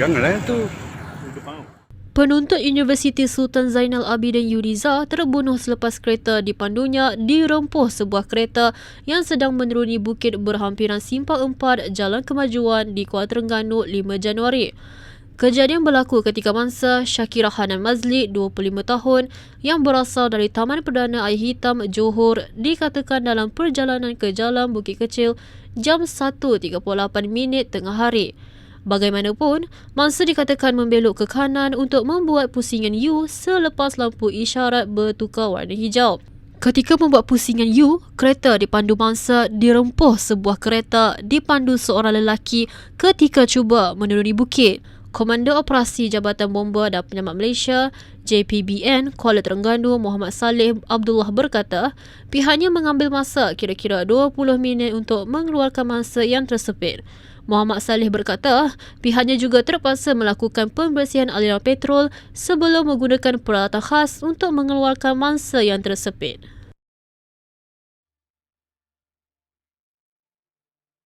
Janganlah tu. Penuntut Universiti Sultan Zainal Abidin Yuriza terbunuh selepas kereta dipandunya dirempuh sebuah kereta yang sedang menuruni bukit berhampiran Simpang 4 Jalan Kemajuan di Kuala Terengganu 5 Januari. Kejadian berlaku ketika mangsa Syakira Hanan Mazli, 25 tahun, yang berasal dari Taman Perdana Air Hitam, Johor, dikatakan dalam perjalanan ke Jalan Bukit Kecil jam 1.38 minit tengah hari. Bagaimanapun, mangsa dikatakan membelok ke kanan untuk membuat pusingan U selepas lampu isyarat bertukar warna hijau. Ketika membuat pusingan U, kereta dipandu mangsa dirempuh sebuah kereta dipandu seorang lelaki ketika cuba menuruni bukit. Komando Operasi Jabatan Bomba dan Penyelamat Malaysia JPBN Kuala Terengganu Muhammad Saleh Abdullah berkata pihaknya mengambil masa kira-kira 20 minit untuk mengeluarkan mangsa yang tersepit. Muhammad Saleh berkata pihaknya juga terpaksa melakukan pembersihan aliran petrol sebelum menggunakan peralatan khas untuk mengeluarkan mangsa yang tersepit.